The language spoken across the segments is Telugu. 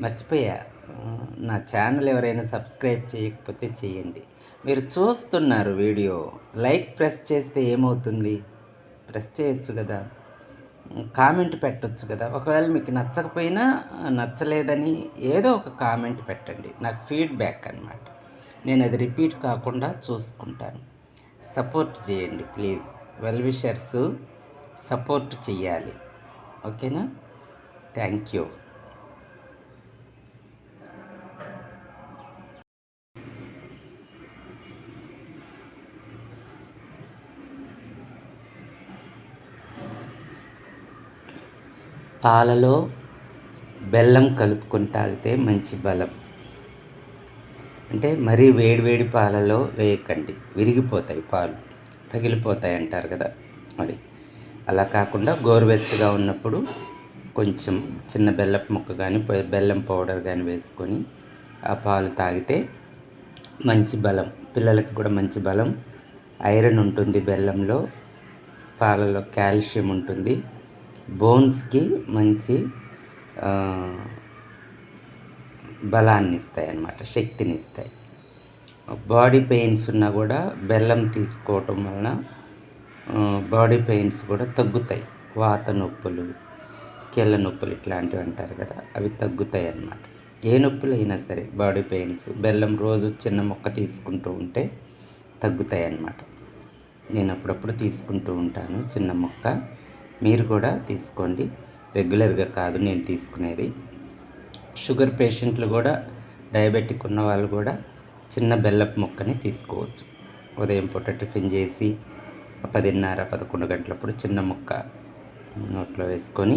మర్చిపోయా. నా ఛానల్ ఎవరైనా సబ్స్క్రైబ్ చేయకపోతే చేయండి. మీరు చూస్తున్నారు వీడియో. లైక్ ప్రెస్ చేస్తే ఏమవుతుంది? ప్రెస్ చేయొచ్చు కదా. కామెంట్ పెట్టచ్చు కదా. ఒకవేళ మీకు నచ్చకపోయినా నచ్చలేదని ఏదో ఒక కామెంట్ పెట్టండి. నాకు ఫీడ్బ్యాక్ అనమాట నేను అది రిపీట్ కాకుండా చూసుకుంటాను. సపోర్ట్ చేయండి ప్లీజ్. వెల్ విషర్స్ సపోర్ట్ చేయాలి ఓకేనా? Thank you. పాలలో బెల్లం కలుపుకొని తాగితే మంచి బలం. అంటే మరీ వేడివేడి పాలలో వేయకండి. విరిగిపోతాయి పాలు. పగిలిపోతాయి అంటారు కదా మరి. అలా కాకుండా గోరువెచ్చగా ఉన్నప్పుడు కొంచెం చిన్న బెల్లపు ముక్క కానీ బెల్లం పౌడర్ కానీ వేసుకొని ఆ పాలు తాగితే మంచి బలం. పిల్లలకి కూడా మంచి బలం. ఐరన్ ఉంటుంది బెల్లంలో. పాలలో కాల్షియం ఉంటుంది. బోన్స్కి మంచి బలాన్ని ఇస్తాయి అన్నమాట శక్తిని ఇస్తాయి బాడీ పెయిన్స్ ఉన్నా కూడా బెల్లం తీసుకోవటం వలన బాడీ పెయిన్స్ కూడా తగ్గుతాయి. వాత నొప్పులు కెళ్ళ నొప్పులు ఇట్లాంటివి అంటారు కదా అవి తగ్గుతాయి అన్నమాట ఏ నొప్పులు అయినా సరే బాడీ పెయిన్స్ బెల్లం రోజు చిన్న మొక్క తీసుకుంటూ ఉంటే తగ్గుతాయి అన్నమాట నేను అప్పుడప్పుడు తీసుకుంటూ ఉంటాను చిన్న మొక్క. మీరు కూడా తీసుకోండి. రెగ్యులర్గా కాదు నేను తీసుకునేది. షుగర్ పేషెంట్లు కూడా డయాబెటిక్ ఉన్న వాళ్ళు కూడా చిన్న బెల్లపు ముక్కని తీసుకోవచ్చు. ఉదయం పూట టిఫిన్ చేసి పదిన్నర పదకొండు గంటలప్పుడు చిన్న ముక్క నోట్లో వేసుకొని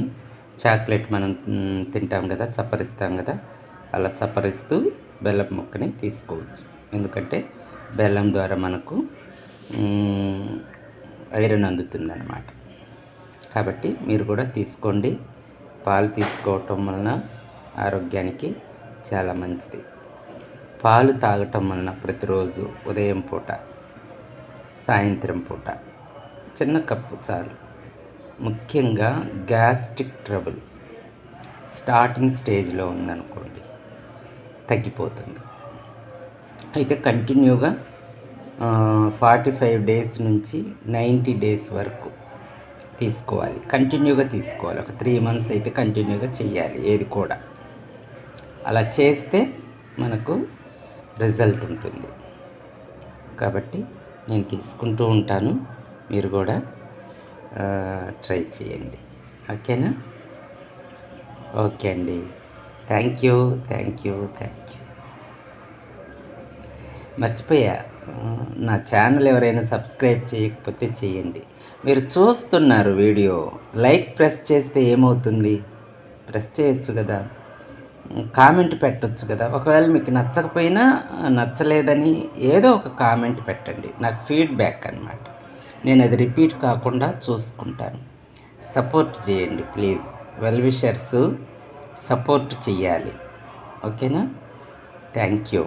చాక్లెట్ మనం తింటాం కదా చప్పరిస్తాం కదా అలా చప్పరిస్తూ బెల్లపు ముక్కని తీసుకోవచ్చు. ఎందుకంటే బెల్లం ద్వారా మనకు ఐరన్ అందుతుంది అన్నమాట కాబట్టి మీరు కూడా తీసుకోండి. పాలు తీసుకోవటం వలన ఆరోగ్యానికి చాలా మంచిది. పాలు తాగటం వలన ప్రతిరోజు ఉదయం పూట సాయంత్రం పూట చిన్న కప్పు చాలు. ముఖ్యంగా గ్యాస్ట్రిక్ ట్రబుల్ స్టార్టింగ్ స్టేజ్లో ఉందనుకోండి తగ్గిపోతుంది. అయితే కంటిన్యూగా ఫార్టీ ఫైవ్ డేస్ నుంచి నైంటీ డేస్ వరకు తీసుకోవాలి. కంటిన్యూగా తీసుకోవాలి. ఒక త్రీ మంత్స్ అయితే కంటిన్యూగా చేయాలి ఏది కూడా. అలా చేస్తే మనకు రిజల్ట్ ఉంటుంది. కాబట్టి నేను తీసుకుంటూ ఉంటాను. మీరు కూడా ట్రై చేయండి. ఓకేనా? ఓకే అండి. Thank you thank you thank you మర్చిపోయా. నా ఛానల్ ఎవరైనా సబ్స్క్రైబ్ చేయకపోతే చేయండి. మీరు చూస్తున్నారు వీడియో. లైక్ ప్రెస్ చేస్తే ఏమవుతుంది? ప్రెస్ చేయొచ్చు కదా. కామెంట్ పెట్టచ్చు కదా. ఒకవేళ మీకు నచ్చకపోయినా నచ్చలేదని ఏదో ఒక కామెంట్ పెట్టండి. నాకు ఫీడ్బ్యాక్ అనమాట నేను అది రిపీట్ కాకుండా చూసుకుంటాను. సపోర్ట్ చేయండి ప్లీజ్. వెల్ విషర్స్ సపోర్ట్ చెయ్యాలి. ఓకేనా? Thank you.